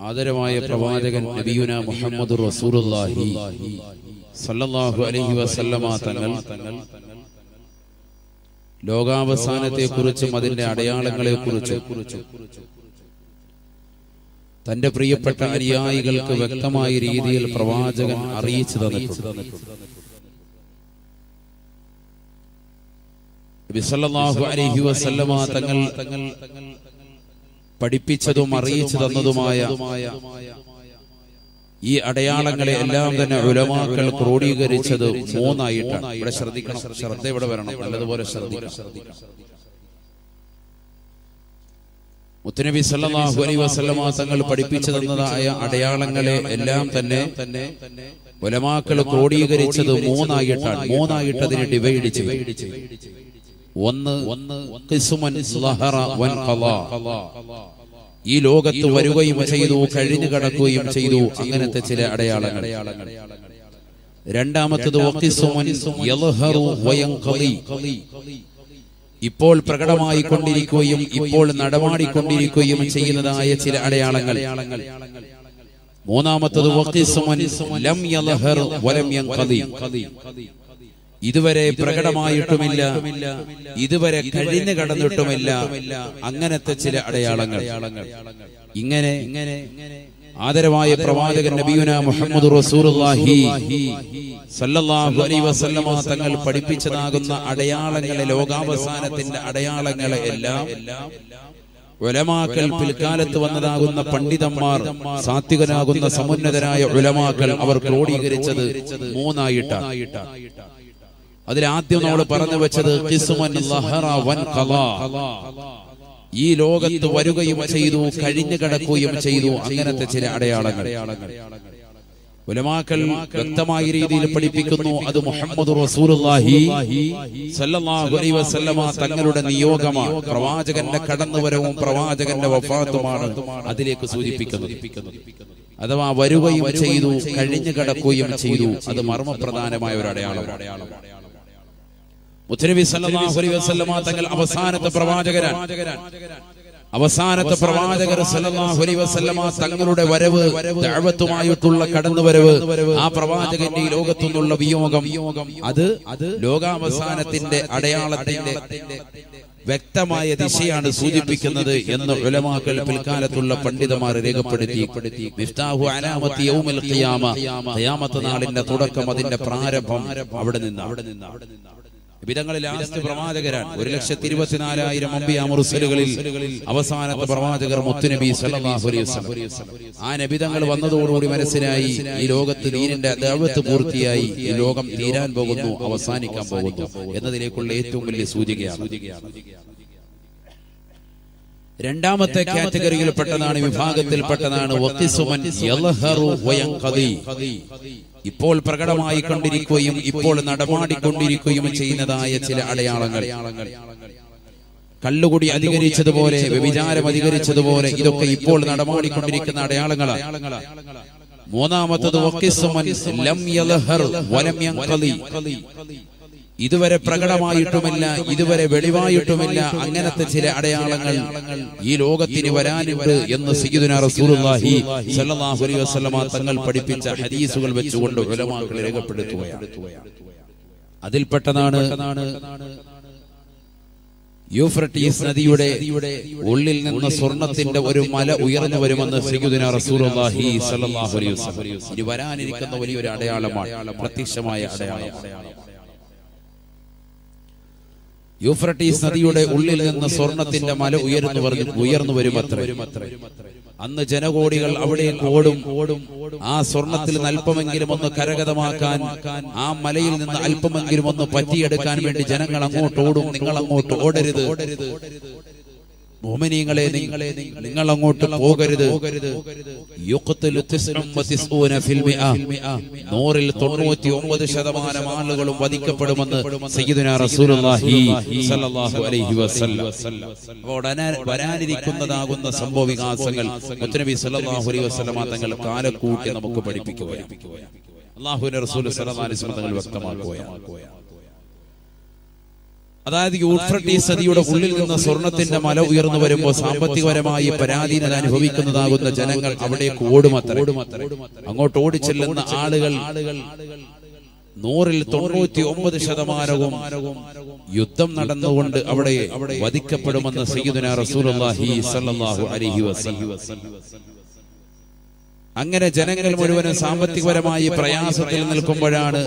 ആദരമായ പ്രവാചകൻ നബിയുന മുഹമ്മദ് റസൂലുള്ളാഹി സല്ലല്ലാഹു അലൈഹി വസല്ലമ തങ്ങൾ ലോകാവസാനത്തെ കുറിച്ചും അതിന്റെ അടയാളങ്ങളെ കുറിച്ചും തന്റെ പ്രിയപ്പെട്ട അനുയായികൾക്ക് വ്യക്തമായ രീതിയിൽ പ്രവാചകൻ അറിയിച്ചു തന്നിട്ടുണ്ട്. നബി സല്ലല്ലാഹു അലൈഹി വസല്ലമ തങ്ങൾ പഠിപ്പിച്ചതും അറിയിച്ചു തന്നതുമായ ഈ അടയാളങ്ങളെ എല്ലാം തന്നെ ഉലമാക്കൾ ക്രോഡീകരിച്ചത് മൂന്നായിട്ടാണ്. ഇവിടെ ശ്രദ്ധിക്കണം ശ്രദ്ധ ഇവിടെ വരണം നല്ലതുപോലെ ശ്രദ്ധിക്കണം. മുത്തനബി സല്ലല്ലാഹു അലൈഹി വസല്ലമ തങ്ങൾ പഠിപ്പിച്ചു തന്നതായ അടയാളങ്ങളെ എല്ലാം തന്നെ ഉലമാക്കൾ ക്രോഡീകരിച്ചത് മൂന്നായിട്ടാണ്. മൂന്നായിട്ട് അതിനെ ഡിവൈഡ് ചെയ്തു. ഒന്ന് ഒന്ന് ഈ ലോകത്ത് വരികയും ചെയ്തു കഴിഞ്ഞു കടക്കുകയും ചെയ്തു. അങ്ങനത്തെ ചില അടയാളങ്ങൾ. രണ്ടാമത്തത്. ഇപ്പോൾ പ്രകടമായി കൊണ്ടിരിക്കുകയും ഇപ്പോൾ നടമാടിക്കൊണ്ടിരിക്കുകയും ചെയ്യുന്നതായ ചില അടയാളങ്ങൾ. മൂന്നാമത്തത് ലം. ഇതുവരെ പ്രകടമായിട്ടുമില്ല. ഇതുവരെ കഴിഞ്ഞു കടന്നിട്ടുമില്ല. അങ്ങനത്തെ ചില അടയാളങ്ങൾ. ഇങ്ങനെ ഇങ്ങനെ ആദരവായ പ്രവാചകൻ നബിയുന മുഹമ്മദ് റസൂലുള്ളാഹി സല്ലല്ലാഹു അലൈഹി വസല്ലമ തങ്ങൾ പഠിപ്പിച്ചതാകുന്ന അടയാളങ്ങളെ ലോകാവസാനത്തിന്റെ അടയാളങ്ങളെ എല്ലാം ഉലമാക്കൽ പിൽക്കാലത്ത് വന്നതാകുന്ന പണ്ഡിതന്മാർ സാത്വികനാകുന്ന സമുന്നതരായ ഉലമാക്കൽ അവർ ക്രോഡീകരിച്ചത് മൂന്നായിട്ടാണ്. അതിൽ ആദ്യം നമ്മൾ പറഞ്ഞു വെച്ചത്. ഈ ലോകത്ത് വരികയും ചെയ്തു കഴിഞ്ഞു കിടക്കുകയും ചെയ്തു. അങ്ങനത്തെ ചില അടയാളങ്ങൾ. ഉലമാക്കൾ വ്യക്തമായ രീതിയിൽ പഠിപ്പിക്കുന്നു അത് മുഹമ്മദ് റസൂലുള്ളാഹി സല്ലല്ലാഹു അലൈഹി വസല്ലമ തങ്ങളുടെ നിയോഗമാണ്. പ്രവാചകന്റെ കടന്നുവരവും പ്രവാചകന്റെ വഫാത്തുമാണ് അതിലേക്ക് സൂചിപ്പിക്കുന്നത്. അഥവാ വരികയും ചെയ്തു കഴിഞ്ഞു കിടക്കുകയും ചെയ്തു. അത് മർമ്മപ്രധാനമായ ഒരു അടയാളമാണ്. മുത്തനബി സല്ലല്ലാഹു അലൈഹി വസല്ലമ തങ്ങൾ അവസാനത്തെ പ്രവാചകരാണ്. അവസാനത്തെ പ്രവാചകർ സല്ലല്ലാഹു അലൈഹി വസല്ലമ തങ്ങളുടെ വരവ് ദഅവത്തുമായിട്ടുള്ള കടന്നുവരവ് ആ പ്രവാചകന്റെ ഈ ലോകത്തു നിന്നുള്ള വിയോഗം അത് അത് ലോകാവസാനത്തിന്റെ അടയാളത്തിന്റെ വ്യക്തമായ ദിശയാണ് സൂചിപ്പിക്കുന്നത് എന്ന് ഉലമാക്കൾ പിൽക്കാലത്തുള്ള പണ്ഡിതമാർ രേഖപ്പെടുത്തി. നാളിന്റെ തുടക്കം അതിന്റെ പ്രാരംഭം അവിടെ നിന്ന് അവിടെ നിന്ന് അവിടെ നിന്ന് വിധങ്ങളിൽ ലാസ്റ്റ് പ്രവാചകരാണ്. ഒരു ലക്ഷത്തി ഇരുപത്തിനാലായിരം അമ്പിയ മുറുസലുകളിൽ അവസാനത്തെ പ്രവാചകർ മുത്തുനബി സല്ലല്ലാഹു അലൈഹി വസല്ലം. ആ നബിതങ്ങൾ വന്നതോടുകൂടി മനസ്സിലായി ഈ ലോകത്ത് ദീനിന്റെ ദഅവത്ത് പൂർത്തിയായി ഈ ലോകം തീരാൻ പോകുന്നു. അവസാനിക്കാൻ പോകുന്നു. എന്നതിലേക്കുള്ള ഏറ്റവും വലിയ സൂചികയാണ്. രണ്ടാമത്തെ കാറ്റഗറിയിൽ പെട്ടതാണ് വിഭാഗത്തിൽപ്പെട്ടതാണ് യൽഹറു വയൻഖദി. ഇപ്പോൾ പ്രകടമായി കൊണ്ടിരിക്കുകയും ഇപ്പോൾ നടമാടിക്കൊണ്ടിരിക്കുകയും ചെയ്യുന്നതായ ചില അടയാളങ്ങൾ. കള്ളുകൂടി അധികരിച്ചതുപോലെ വ്യഭിചാരം അധികരിച്ചതുപോലെ ഇതൊക്കെ ഇപ്പോൾ നടമാടിക്കൊണ്ടിരിക്കുന്ന അടയാളങ്ങളാണ് മൂന്നാമത്തത് ലം വലം. ഇതുവരെ പ്രകടമായിട്ടുമില്ല ഇതുവരെ വെളിവായിട്ടുമില്ല അങ്ങനത്തെ ചില അടയാളങ്ങൾ ഈ ലോകത്തിന് വരാനുണ്ട് എന്ന് സയ്യിദുന റസൂലുള്ളാഹി സ്വല്ലല്ലാഹു അലൈഹി വസല്ലമ തങ്ങൾ പഠിപ്പിച്ച ഹദീസുകൾ വെച്ചുകൊണ്ട് ഉലമാക്കൾ രേഖപ്പെടുത്തുകയാണ്. അതിൽപ്പെട്ടതാണ് യൂഫ്രട്ടീസ് നദിയുടെ ഉള്ളിൽ നിന്ന് സ്വർണത്തിന്റെ ഒരു മല ഉയർന്നു വരുമെന്ന് വസല്ലം. ഇനി വരാനിരിക്കുന്ന വലിയൊരു അടയാളമാണ് പ്രത്യക്ഷമായ അടയാളം. യൂഫ്രട്ടീസ് നദിയുടെ ഉള്ളിൽ നിന്ന് സ്വർണത്തിന്റെ മല ഉയർന്നു പറഞ്ഞു ഉയർന്നു വരുമത്രേ. അന്ന് ജനകോടികൾ അവിടെ ഓടും. ഓടും. ആ സ്വർണത്തിൽ നിന്ന് അല്പമെങ്കിലും ഒന്ന് കരഗതമാക്കാൻ ആ മലയിൽ നിന്ന് അല്പമെങ്കിലും ഒന്ന് പറ്റിയെടുക്കാൻ വേണ്ടി ജനങ്ങൾ അങ്ങോട്ട് ഓടും. നിങ്ങൾ അങ്ങോട്ട് ഓടരുത്. മോമിനിയങ്ങളെ നിങ്ങളെ നിങ്ങൾ അങ്ങോട്ട് പോകരുത്. നൂറിൽ തൊണ്ണൂറ്റി ഒമ്പത് ശതമാനം ആളുകളും വധിക്കപ്പെടുമെന്ന് വരാനിരിക്കുന്നതാകുന്ന സംഭവ വികാസങ്ങൾ മുത്തനബി അലൈഹി തങ്ങൾ കാലക്കൂട്ടി നമുക്ക് പഠിപ്പിക്കുകയാണ്. അള്ളാഹുവിന്റെ റസൂൽ തങ്ങൾ വ്യക്തമാക്കുകയാണ്. അതായത് യൂഫ്രട്ടീസ് നദിയുടെ ഉള്ളിൽ നിന്ന് സ്വർണത്തിന്റെ മല ഉയർന്നു വരുമ്പോൾ സാമ്പത്തികപരമായി പരാധീനത അനുഭവിക്കുന്നതാകുന്ന ജനങ്ങൾ അവിടേക്ക് ഓടുമത്ര. അങ്ങോട്ട് ഓടിച്ചെല്ലുന്ന ആളുകൾ നൂറിൽ തൊണ്ണൂറ്റി ഒമ്പത് ശതമാനവും യുദ്ധം നടന്നുകൊണ്ട് അവിടെ വധിക്കപ്പെടുമെന്ന് റസൂലുള്ളാഹി അലൈഹി വസല്ലം. അങ്ങനെ ജനങ്ങൾ മുഴുവനും സാമ്പത്തികപരമായി പ്രയാസത്തിൽ നിൽക്കുമ്പോഴാണ്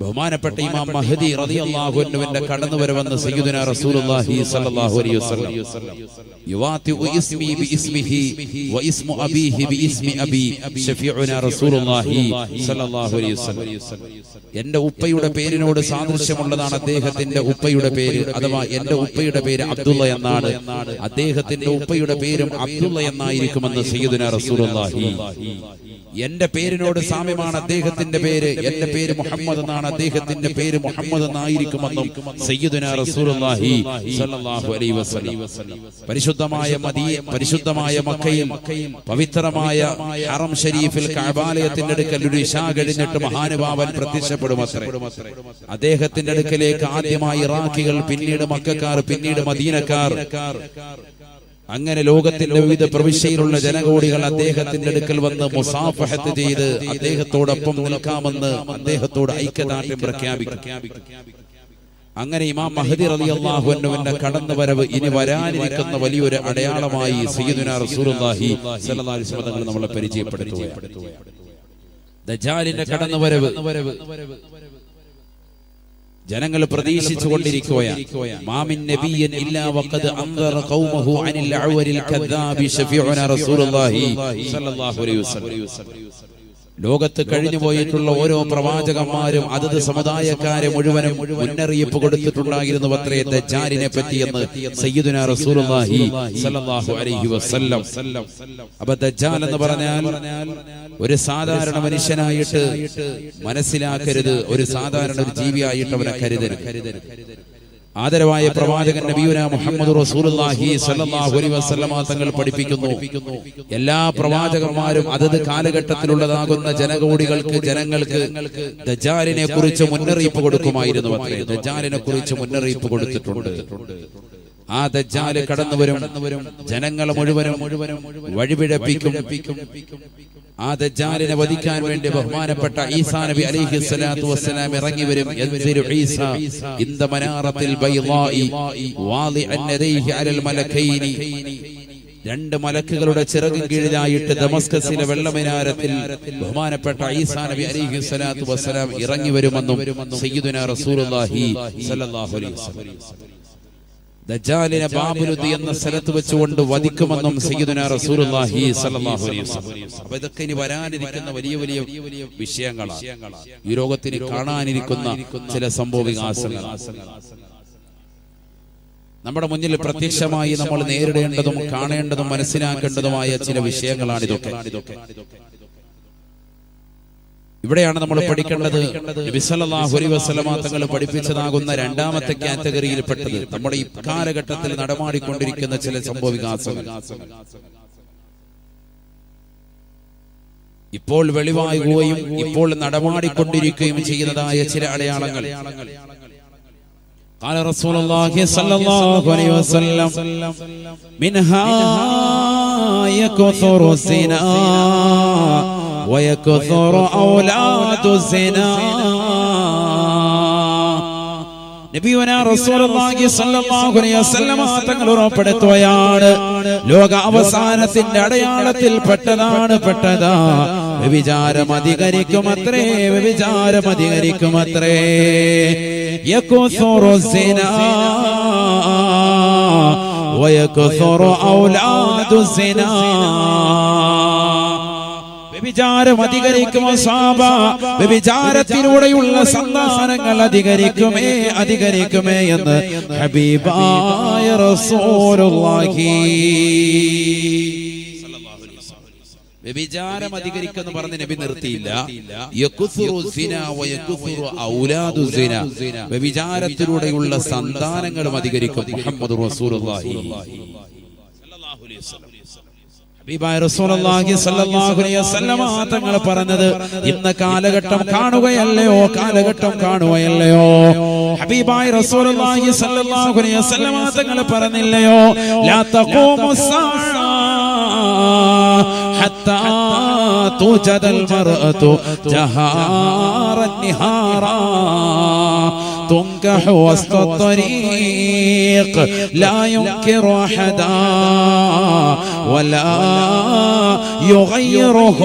ബഹുമാനപ്പെട്ട ഇമാം മഹദി റളിയല്ലാഹു അൻഹുവിന്റെ കടന്നുവരവെന്ന് സയ്യിദുന റസൂലുള്ളാഹി സ്വല്ലല്ലാഹു അലൈഹി വസല്ലം. യുവാതിഉ ഇസ്മി ബിഇസ്മിഹി വഇസ്മു അബീഹി ബിഇസ്മി അബി ശഫീഉന റസൂലുള്ളാഹി സ്വല്ലല്ലാഹു അലൈഹി വസല്ലം. എന്റെ ഉപ്പയുടെ പേരിനോട് സാദൃശ്യമുള്ളതാണ് അദ്ദേഹത്തിന്റെ ഉപ്പയുടെ പേര്. അഥവാ എന്റെ ഉപ്പയുടെ പേര് അബ്ദുള്ള എന്നാണ്. അദ്ദേഹത്തിന്റെ ഉപ്പയുടെ പേരും അബ്ദുള്ള എന്നായിരിക്കുമെന്ന് സയ്യിദുന റസൂലുള്ളാഹി. എന്റെ പേരിനോട് സാമ്യമാണ് അദ്ദേഹത്തിന്റെ പേര്. എന്റെ പേര് മുഹമ്മദ് എന്നാണ് അദ്ദേഹത്തിന്റെ പേര് മുഹമ്മദ് എന്നായിരിക്കുമെന്നും പരിശുദ്ധമായ മതിയെ പരിശുദ്ധമായ മക്കയും പവിത്രമായ ഹറം ഷരീഫിൽ കഅബാലയത്തിന്റെ അടുക്കൽ ഒരു ഇഷാ കഴിഞ്ഞിട്ട് മഹാനുഭാവൻ പ്രത്യക്ഷപ്പെടുമത്രേ. അദ്ദേഹത്തിന്റെ അടുക്കലേക്ക് ആദ്യമായി ഇറാഖികൾ പിന്നീട് മക്കാർ പിന്നീട് മദീനക്കാർ അങ്ങനെ ലോകത്തിന്റെ വിവിധ പ്രവിശ്യയിലുള്ള ജനകോടികൾ അദ്ദേഹത്തിന്റെ അടുക്കൽ വന്ന് മുസാഫഹത്ത് ചെയ്ത് അദ്ദേഹത്തോടൊപ്പം നിൽക്കാമെന്ന് അദ്ദേഹത്തോട് ഐക്യദാർഢ്യം പ്രഖ്യാപിക്കും. അങ്ങനെ ഇമാം മഹദി റലി അള്ളാഹുവിന്റെ കടന്നു വരവ് ഇനി വരാനിരിക്കുന്ന വലിയൊരു അടയാളമായി സയ്യിദുന റസൂലുള്ളാഹി സ്വല്ലല്ലാഹു അലൈഹി വസല്ലം നമ്മളെ പരിചയപ്പെടുത്തുകയാണ്. ദജാലിന്റെ കടന്നുവരവ്. ജനങ്ങൾ പ്രതീക്ഷിച്ചു കൊണ്ടിരിക്കുകയാണ് മാമിൻ നബിയൻ ഇല്ലാ വഖദ് അൻദറ ഖൗമഹു അനിൽ അഅവരിൽ കദ്ദാബി ശഫീഉന റസൂലുള്ളാഹി സ്വല്ലല്ലാഹു അലൈഹി വസല്ലം. ലോകത്ത് കഴിഞ്ഞു പോയിട്ടുള്ള ഓരോ പ്രവാചകന്മാരും അതത് സമുദായക്കാരെ മുഴുവനും മുന്നറിയിപ്പ് കൊടുത്തിട്ടുണ്ടായിരുന്നു അത്രേ ദജാലിനെ പറ്റിയെന്ന് സയ്യിദുന റസൂലുള്ളാഹി സ്വല്ലല്ലാഹു അലൈഹി വസല്ലം. അപ്പൊ ദജാൽ എന്ന് പറഞ്ഞാൽ ഒരു സാധാരണ മനുഷ്യനായിട്ട് മനസ്സിലാക്കരുത്. ഒരു സാധാരണ ഒരു ജീവിയായിട്ട് അവനെ കരുതരുത്. ആദരവായ പ്രവാചകൻ നബിയുന മുഹമ്മദ് റസൂലുള്ളാഹി സ്വല്ലല്ലാഹു അലൈഹി വസല്ലമ തങ്ങൾ പഠിപ്പിക്കുന്നു. എല്ലാ പ്രവാചകന്മാരും അതത് കാലഘട്ടത്തിലുള്ളതാകുന്ന ജനകോടികൾക്ക് ജനങ്ങൾക്ക് ദജാലിനെ കുറിച്ച് മുന്നറിയിപ്പ് കൊടുക്കുമായിരുന്നു അത്രേ. ദജാലിനെ കുറിച്ച് മുന്നറിയിപ്പ് കൊടുത്തിട്ടുണ്ട്. ആ ദജ്ജാൽ കടന്നുവരും. മുഴുവനും മുഴുവനും വഴിപിഴപ്പിക്കും. ആ ദജ്ജാലിനെ വധിക്കാൻ വേണ്ടി ബഹുമാനപ്പെട്ട ഈസാ നബി അലൈഹി സ്വലാത്തു വസ്സലാം ഇറങ്ങി വരും. യൻസിരു ഈസ ഇന്ദ മനാറത്തിൽ ബൈളായി വാളിഅൻ യദൈഹി അലൽ മലക്കൈനി. രണ്ട് മലക്കുകളുടെ ചിറകിൻ കീഴിലായിട്ട് ദമസ്കസിലെ വെള്ളമിനാരത്തിൽ ബഹുമാനപ്പെട്ട ഈസാ നബി അലൈഹി സ്വലാത്തു വസ്സലാം ഇറങ്ങി വരുമെന്നും സയ്യിദുന റസൂലുള്ളാഹി സ്വല്ലല്ലാഹു അലൈഹി വസല്ലം. ദജാലിനെ ബാബുലുദ്ദി എന്ന സ്ഥലത്ത് വെച്ചുകൊണ്ട് വധിക്കുമെന്നും സയ്യിദുന റസൂലുള്ളാഹി സ്വല്ലല്ലാഹു അലൈഹി വസല്ലം. അപ്പൊ ഇതൊക്കെ ഇനി വരാനിരിക്കുന്ന വലിയ വലിയ വിഷയങ്ങളാണ് ഈ ലോകത്തിന് കാണാനിരിക്കുന്ന ചില സംഭവ വികാസങ്ങൾ നമ്മുടെ മുന്നിൽ പ്രത്യക്ഷമായി നമ്മൾ നേരിടേണ്ടതും കാണേണ്ടതും മനസ്സിലാക്കേണ്ടതുമായ ചില വിഷയങ്ങളാണ് ഇതൊക്കെ ഇവിടെയാണ് നമ്മൾ പഠിക്കേണ്ടത് നബി സല്ലല്ലാഹു അലൈഹി വസല്ലമ തങ്ങൾ പഠിപ്പിച്ചതാകുന്ന രണ്ടാമത്തെ കാറ്റഗറിയിൽപ്പെട്ടത് നമ്മുടെ ഈ കാലഘട്ടത്തിൽ നടമാടിക്കൊണ്ടിരിക്കുന്ന ചില സംഭവ വികാസങ്ങൾ ഇപ്പോൾ വെളിവാകുകയും ഇപ്പോൾ നടമാടിക്കൊണ്ടിരിക്കുകയും ചെയ്യുന്നതായ ചില അടയാളങ്ങൾ قال رسول الله صلى الله عليه وسلم منها يكثر الزنا ويكثر أولاد الزنا നബിയുന റസൂലുള്ളാഹി സ്വല്ലല്ലാഹു അലൈഹി വസല്ലമ തങ്ങൾ ഉറപ്പെടുത്തുകയാണ് ലോക അവസാനത്തിന്റെ അടയാളത്തിൽ പെട്ടതാണ് പെട്ടതാ വ്യഭിചാരം അധികരിക്കുമത്രേ വ്യഭിചാരം അധികരിക്കുമത്രേ യകുസുറു സിനാ വയകുസുറു ഔലാദു സിനാ വ്യഭിചാരം അധികരിക്കുമോ സാബ? വ്യഭിചാരത്തിലൂടെയുള്ള സന്താനങ്ങൾ അധികരിക്കുമേ അധികരിക്കുമേ എന്ന് ഹബീബായ റസൂലുള്ളാഹി വ്യഭിചാരം അധികരിക്കുന്നു പറഞ്ഞ് നബി നിർത്തിയില്ല. വ്യഭിചാരത്തിലൂടെയുള്ള സന്താനങ്ങളും അധികരിക്കും മുഹമ്മദ് റസൂലുള്ളാഹി ഹബീബായ റസൂലുള്ളാഹി സ്വല്ലല്ലാഹു അലൈഹി വസല്ലമ തങ്ങൾ പറഞ്ഞത് ഇന്ന് കാലഘട്ടം കാണുകയല്ലയോ കാലഘട്ടം കാണുകയല്ലയോ ഹബീബായ റസൂലുള്ളാഹി സ്വല്ലല്ലാഹു അലൈഹി വസല്ലമ തങ്ങൾ പറഞ്ഞില്ലയോ ലാ തഖൂമു حتى توجد المرأة جهارا نهارا تنكح وسط الطريق لا ينكر أحدا ولا يغيره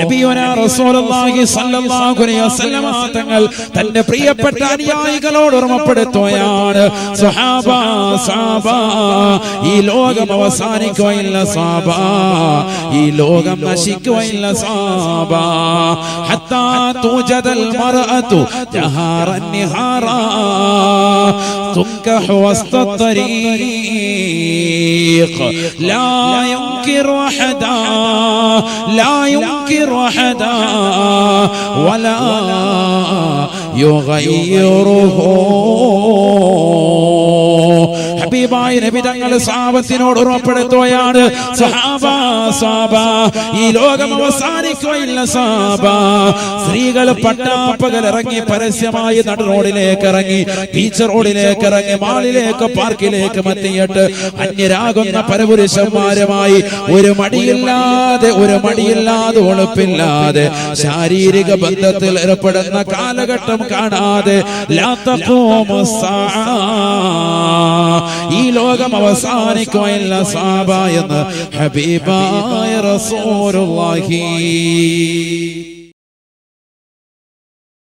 നബിയുനാ റസൂലുള്ളാഹി സ്വല്ലല്ലാഹു അലൈഹി വസല്ലമ തങ്ങൾ തന്റെ പ്രിയപ്പെട്ട അനുയായികളോട് ഓർമ്മപ്പെടുത്തുകയാണ് സ്വഹാബ സാബ ഈ ലോകം അവസാനിക്കുകയില്ല സാബ ഈ ലോകം നശിക്കുകയില്ല സാബ ഹത്താ തൂജദൽ മർഅതു ജഹാറൻ നിഹാറാ تنكح وسط الطريق. لا ينكر أحدا لا ينكر أحدا ولا يغيره. ഹബീബായ നബി തങ്ങൾ സാപത്തിനോട് ഉറപ്പെടുത്തുകയാണ് ഈ ലോകം അവസാനിക്കുകയില്ല സാബ സ്ത്രീകൾ പട്ടാപ്പകൽ ഇറങ്ങി പരസ്യമായി നട റോഡിലേക്ക് ഇറങ്ങി ബീച്ച് റോഡിലേക്ക് ഇറങ്ങി മാളിലേക്ക് പാർക്കിലേക്ക് മത്തിയിട്ട് അന്യരാകുന്ന പരപുരുഷന്മാരുമായി ഒരു മടിയില്ലാതെ ഒരു മടിയില്ലാതെ ഒളിപ്പില്ലാതെ ശാരീരിക ബന്ധത്തിൽ ഏർപ്പെടുന്ന കാലഘട്ടം കാണാതെ ലാ തഖൂമു സ്സാഅ. ഈ ലോകം അവസാനിക്കുകയില്ല സാബ എന്ന് ഹബീബായ റസൂലുള്ളാഹി.